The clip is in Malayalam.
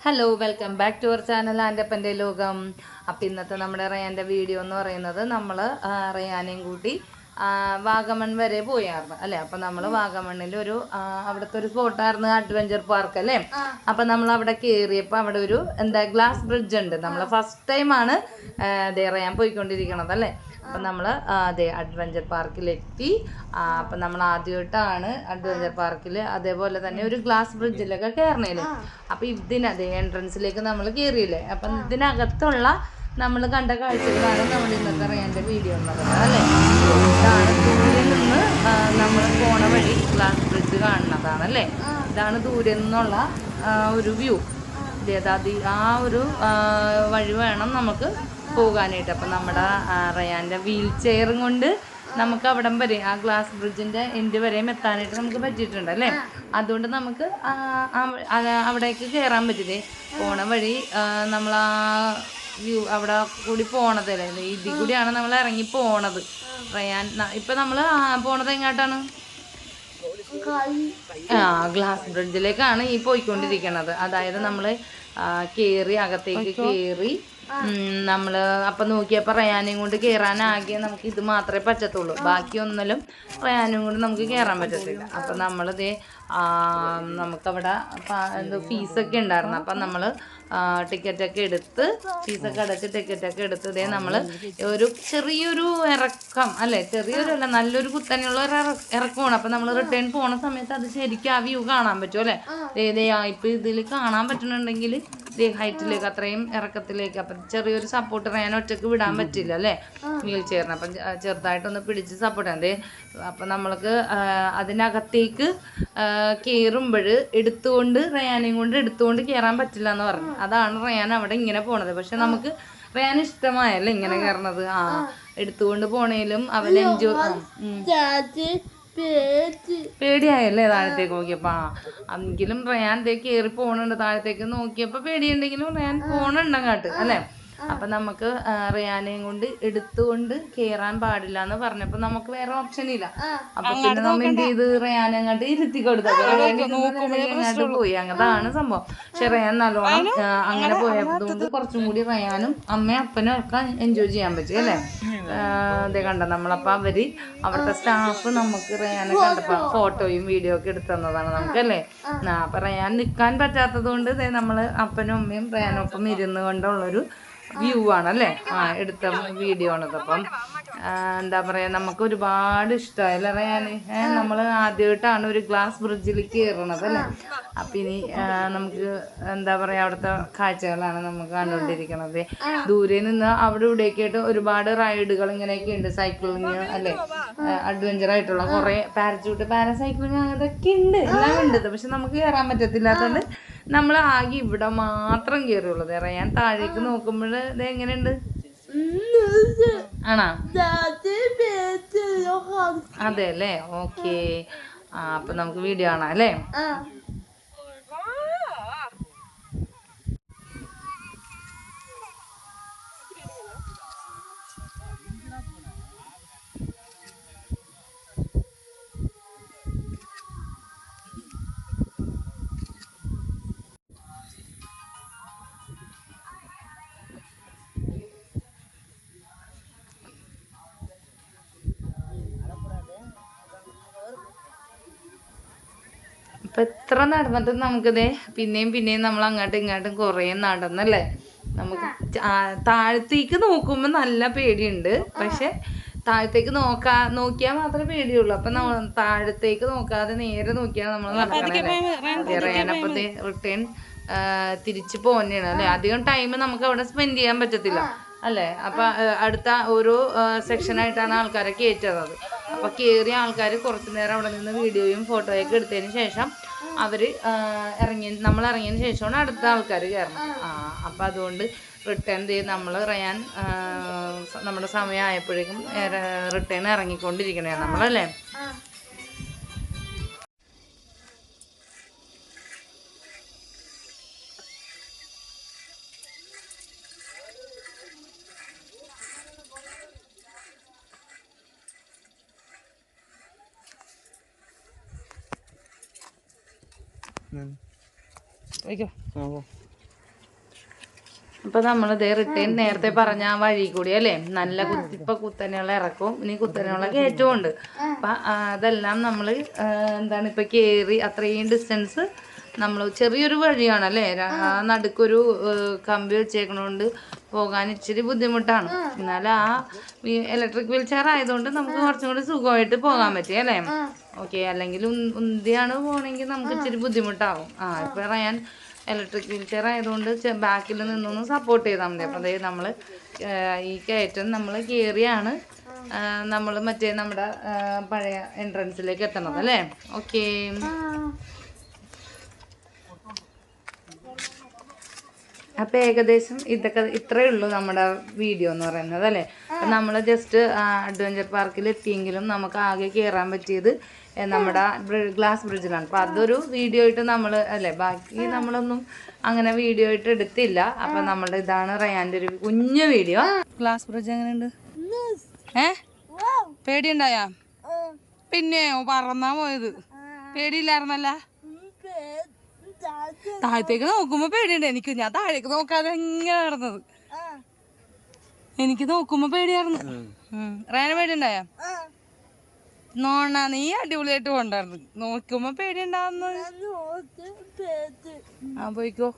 Hello welcome back to our channel ആന്റപ്പന്റെ ലോകം. അപ്പം ഇന്നത്തെ നമ്മുടെ റയാന്റെ വീഡിയോ എന്ന് പറയുന്നത് നമ്മൾ റയാനെയും കൂട്ടി വാഗമൺ വരെ പോയായിരുന്നു അല്ലേ? അപ്പൊ നമ്മൾ വാഗമണ്ണിൽ ഒരു അവിടത്തെ ഒരു സ്പോട്ടായിരുന്നു അഡ്വഞ്ചർ പാർക്ക് അല്ലേ? അപ്പൊ നമ്മൾ അവിടെ കയറിയപ്പോൾ അവിടെ ഒരു എന്താ ഗ്ലാസ് ബ്രിഡ്ജ് ഉണ്ട്. നമ്മൾ ഫസ്റ്റ് ടൈമാണ് റയാൻ പോയിക്കൊണ്ടിരിക്കണത് അല്ലേ? അപ്പം നമ്മൾ അതെ അഡ്വഞ്ചർ പാർക്കിലെത്തി അപ്പം നമ്മൾ ആദ്യമായിട്ടാണ് അഡ്വഞ്ചർ പാർക്കിൽ അതേപോലെ തന്നെ ഒരു ഗ്ലാസ് ബ്രിഡ്ജിലൊക്കെ കയറണേൽ അപ്പം ഇതിനതെ എൻട്രൻസിലേക്ക് നമ്മൾ കയറിയില്ലേ അപ്പം ഇതിനകത്തുള്ള നമ്മൾ കണ്ട കാഴ്ചകളാണ് നമ്മൾ ഇന്നത്തെ അറിയാന്റെ വീഡിയോ എന്ന് പറയുന്നത് അല്ലേ? ഇതാണ് ദൂരെ നിന്ന് നമ്മൾ പോണ വഴി ഗ്ലാസ് ബ്രിഡ്ജ് കാണുന്നതാണ് അല്ലേ? ഇതാണ് ദൂരെ നിന്നുള്ള ഒരു വ്യൂ. ഏതാതി ആ ഒരു വഴി വേണം നമുക്ക് പോകാനായിട്ട്. അപ്പം നമ്മുടെ റയാന്റെ വീൽ ചെയറും കൊണ്ട് നമുക്ക് അവിടം വരെ ആ ഗ്ലാസ് ബ്രിഡ്ജിന്റെ എൻഡ് വരെയും എത്താനായിട്ട് നമുക്ക് പറ്റിയിട്ടുണ്ട് അല്ലേ? അതുകൊണ്ട് നമുക്ക് അവിടേക്ക് കയറാൻ പറ്റില്ലേ? പോണ വഴി നമ്മൾ ആ വ്യൂ അവിടെ കൂടി പോണതല്ലേ ഇതിൽ കൂടിയാണ് നമ്മൾ ഇറങ്ങി പോണത്. റയാൻ ഇപ്പൊ നമ്മൾ പോണത് എങ്ങോട്ടാണ്? ആ ഗ്ലാസ് ബ്രിഡ്ജിലേക്കാണ് ഈ പോയിക്കൊണ്ടിരിക്കണത്. അതായത് നമ്മൾ കേറി അകത്തേക്ക് കേറി നമ്മൾ അപ്പൊ നോക്കിയപ്പോൾ റയാനും കൊണ്ട് കയറാനാകെ നമുക്ക് ഇത് മാത്രമേ പറ്റത്തുള്ളൂ. ബാക്കിയൊന്നിലും റയാനും കൊണ്ട് നമുക്ക് കയറാൻ പറ്റത്തില്ല. അപ്പൊ നമ്മളിതേ നമുക്കവിടെ എന്തോ ഫീസൊക്കെ ഉണ്ടായിരുന്നു. അപ്പം നമ്മൾ ടിക്കറ്റൊക്കെ എടുത്ത് ഫീസൊക്കെ അടച്ച് ടിക്കറ്റൊക്കെ എടുത്ത് ഇതേ നമ്മൾ ഒരു ചെറിയൊരു ഇറക്കം അല്ലേ? ചെറിയൊരു അല്ല നല്ലൊരു കുത്തനെയുള്ള ഒരു ഇറ- ഇറക്കമാണ്. അപ്പം നമ്മൾ റിട്ടേൺ പോണ സമയത്ത് അത് ശരിക്കും ആ വ്യൂ കാണാൻ പറ്റും അല്ലേ? ഇപ്പം ഇതിൽ കാണാൻ പറ്റുന്നുണ്ടെങ്കിൽ ഹൈറ്റിലേക്ക് അത്രയും ഇറക്കത്തിലേക്ക്. അപ്പം ചെറിയൊരു സപ്പോർട്ട് ഞാൻ ഒറ്റയ്ക്ക് വിടാൻ പറ്റില്ല അല്ലേ? വീൽ ചെയറിന്. അപ്പം ചെറുതായിട്ടൊന്ന് പിടിച്ച് സപ്പോർട്ട് ചെയ്യാം. അപ്പം നമ്മൾക്ക് അതിനകത്തേക്ക് കയറുമ്പോൾ എടുത്തുകൊണ്ട് റയാനെയും കൊണ്ട് എടുത്തുകൊണ്ട് കയറാൻ പറ്റില്ല എന്ന് പറഞ്ഞു. അതാണ് റയാൻ അവിടെ ഇങ്ങനെ പോണത്. പക്ഷെ നമുക്ക് റയാൻ ഇഷ്ടമായല്ലേ ഇങ്ങനെ കയറണത് ആ എടുത്തുകൊണ്ട് പോണേലും അവൻ എൻജോയ് പേടിയായല്ലേ താഴത്തേക്ക് നോക്കിയപ്പോ? എങ്കിലും റയാൻ ദേ കേറി പോണുണ്ട്. താഴത്തേക്ക് നോക്കിയപ്പോ പേടിയുണ്ടെങ്കിലും റയാൻ പോണുണ്ട് അങ്ങോട്ട് അല്ലേ? അപ്പൊ നമുക്ക് റിയാനെയും കൊണ്ട് എടുത്തുകൊണ്ട് കേറാൻ പാടില്ല എന്ന് പറഞ്ഞപ്പോൾ നമുക്ക് വേറെ ഓപ്ഷൻ ഇല്ല. അപ്പൊ പിന്നെ നമ്മ എന്ത് ചെയ്ത്? റിയാനെ അങ്ങോട്ട് ഇരുത്തി കൊടുത്തത്. അങ്ങോട്ട് പോയി. അങ്ങതാണ് സംഭവം. പക്ഷെ റിയാൻ നല്ലോണം അങ്ങനെ പോയതുകൊണ്ട് കുറച്ചും കൂടി റിയാനും അമ്മയും അപ്പനും ഒക്കെ എൻജോയ് ചെയ്യാൻ പറ്റും അല്ലേ? ആ, കണ്ടോ കണ്ട നമ്മളപ്പോ അവർ അവരുടെ സ്റ്റാഫ് നമുക്ക് റയാനെ കണ്ടപ്പോ ഫോട്ടോയും വീഡിയോ ഒക്കെ എടുത്തു തന്നതാണ് നമുക്കല്ലേ ആ. അപ്പൊ റയാൻ നിൽക്കാൻ പറ്റാത്തത് കൊണ്ട് ദേ നമ്മൾ അപ്പനും അമ്മയും റയാനൊപ്പം ഇരുന്ന് കൊണ്ടുള്ളൊരു വ്യൂ ആണല്ലേ? ആ എടുത്ത വീഡിയോ ആണത് അപ്പം. എന്താ പറയാ നമുക്ക് ഒരുപാട് ഇഷ്ടമായല്ലേ അറിയാന് ഏഹ് നമ്മൾ ആദ്യമായിട്ടാണ് ഒരു ഗ്ലാസ് ബ്രിഡ്ജിൽ കയറണത് അല്ലേ? അപ്പം ഇനി നമുക്ക് എന്താ പറയാ അവിടുത്തെ കാഴ്ചകളാണ് നമുക്ക് കണ്ടുകൊണ്ടിരിക്കണത്. ദൂരെ നിന്ന് അവിടെ ഇവിടേക്കായിട്ട് ഒരുപാട് റൈഡുകൾ ഇങ്ങനെയൊക്കെ ഉണ്ട്. സൈക്ലിങ് അല്ലേ? അഡ്വഞ്ചർ ആയിട്ടുള്ള കുറെ പാരച്യൂട്ട് പാരസൈക്ലിങ് അതൊക്കെ ഉണ്ട്. എല്ലാം ഉണ്ട് പക്ഷെ നമുക്ക് കയറാൻ പറ്റത്തില്ലാത്തതുകൊണ്ട് നമ്മൾ ആകെ ഇവിടെ മാത്രം കയറിയുള്ളത് ഞാൻ താഴേക്ക് നോക്കുമ്പോൾ ഇത് എങ്ങനെയുണ്ട്? ആണോ? അതെ അല്ലേ? ഓക്കെ. ആ അപ്പൊ നമുക്ക് വീഡിയോ കാണാം അല്ലേ? ഇപ്പൊ എത്ര നടന്നിട്ടും നമുക്കിത് പിന്നെയും പിന്നെയും നമ്മൾ അങ്ങോട്ടും ഇങ്ങോട്ടും കുറേ നടന്നല്ലേ? നമുക്ക് താഴത്തേക്ക് നോക്കുമ്പോ നല്ല പേടിയുണ്ട്. പക്ഷെ താഴത്തേക്ക് നോക്കാ നോക്കിയാൽ മാത്രമേ പേടിയുള്ളൂ. അപ്പൊ നമ്മൾ താഴത്തേക്ക് നോക്കാതെ നേരെ നോക്കിയാൽ നമ്മൾ നടക്കണേ റയാനപ്പത്തെ റിട്ടേൺ തിരിച്ചു പോന്നെയാണ് അല്ലെ? അധികം ടൈം നമുക്ക് അവിടെ സ്പെൻഡ് ചെയ്യാൻ പറ്റത്തില്ല അല്ലേ? അപ്പൊ അടുത്ത ഓരോ സെക്ഷൻ ആയിട്ടാണ് ആൾക്കാരെ കയറ്റുന്നത് അപ്പൊ കയറിയ ആൾക്കാർ കുറച്ചു നേരം അവിടെ നിന്ന് വീഡിയോയും ഫോട്ടോയൊക്കെ എടുത്തതിന് ശേഷം അവർ ഇറങ്ങി നമ്മൾ ഇറങ്ങിയതിന് ശേഷമാണ് അടുത്ത ആൾക്കാർ കയറണം ആ അപ്പൊ അതുകൊണ്ട് റിട്ടേൺ ചെയ്ത് നമ്മൾ റയാൻ നമ്മുടെ സമയമായപ്പോഴേക്കും റിട്ടേൺ ഇറങ്ങിക്കൊണ്ടിരിക്കണേ നമ്മളല്ലേ? അപ്പൊ ഇതേ റിട്ടേൺ നേരത്തെ പറഞ്ഞ ആ വഴി കൂടി അല്ലേ? നല്ല കുത്തി ഇപ്പൊ കുത്തനെയുള്ള ഇറക്കും ഇനി കുത്തനെയുള്ള കയറ്റവും ഉണ്ട്. അപ്പൊ അതെല്ലാം നമ്മൾ എന്താണ് ഇപ്പൊ കേറി അത്രയും ഡിസ്റ്റൻസ് നമ്മൾ ചെറിയൊരു വഴിയാണ് അല്ലേ ര- ആ നടുക്കൊരു കമ്പി വെച്ചേക്കണോണ്ട് പോകാൻ ഇച്ചിരി ബുദ്ധിമുട്ടാണ്. എന്നാൽ ആ ഇലക്ട്രിക് വീൽ ചെയർ ആയതുകൊണ്ട് നമുക്ക് കുറച്ചും കൂടി സുഖമായിട്ട് പോകാൻ പറ്റി അല്ലേ? ഓക്കെ അല്ലെങ്കിൽ ഉന്- ഉന്തിയാണ് പോകണമെങ്കിൽ നമുക്ക് ഇച്ചിരി ബുദ്ധിമുട്ടാവും. ആ ഇപ്പൊ റയാൻ ഇലക്ട്രിക് വീൽ ചെയർ ആയതുകൊണ്ട് ബാക്കിൽ നിന്നൊന്ന് സപ്പോർട്ട് ചെയ്താൽ മതി. അപ്പോൾ അതായത് നമ്മൾ ഈ കയറ്റം നമ്മൾ കയറിയാണ് നമ്മൾ മറ്റേ നമ്മുടെ പഴയ എൻട്രൻസിലേക്ക് എത്തണത് അല്ലേ? ഓക്കെ. അപ്പൊ ഏകദേശം ഇതൊക്കെ ഇത്രയേ ഉള്ളൂ നമ്മുടെ വീഡിയോ എന്ന് പറയുന്നത് അല്ലേ? നമ്മൾ ജസ്റ്റ് അഡ്വഞ്ചർ പാർക്കിൽ എത്തിയെങ്കിലും നമുക്ക് ആകെ കയറാൻ പറ്റിയത് നമ്മുടെ ഗ്ലാസ് ബ്രിഡ്ജിലാണ്. അപ്പോൾ അതൊരു വീഡിയോ ആയിട്ട് നമ്മൾ അല്ലേ ബാക്കി നമ്മളൊന്നും അങ്ങനെ വീഡിയോ ആയിട്ട് എടുത്തില്ല. അപ്പം നമ്മുടെ ഇതാണ് റയാന്റെ ഒരു കുഞ്ഞു വീഡിയോ. ഗ്ലാസ് ബ്രിഡ്ജ് എങ്ങനെയുണ്ട്? ഏ? പേടിയുണ്ടായാ? പിന്നെ പറന്നാ പോയത്. പേടിയില്ലായിരുന്നല്ല? താഴത്തേക്ക് നോക്കുമ്പോ പേടിയുണ്ട്. എനിക്ക് ഞാൻ താഴേക്ക് നോക്കാതെ എങ്ങനെ നടന്നത്. എനിക്ക് നോക്കുമ്പോ പേടിയായിരുന്നു. റയാൻ പേടിയുണ്ടായ? നോണ നീ അടിപൊളിയായിട്ട് കൊണ്ടായിരുന്നു നോക്കുമ്പോ പേടിയുണ്ടാവുന്ന ആ പോയിക്കോ.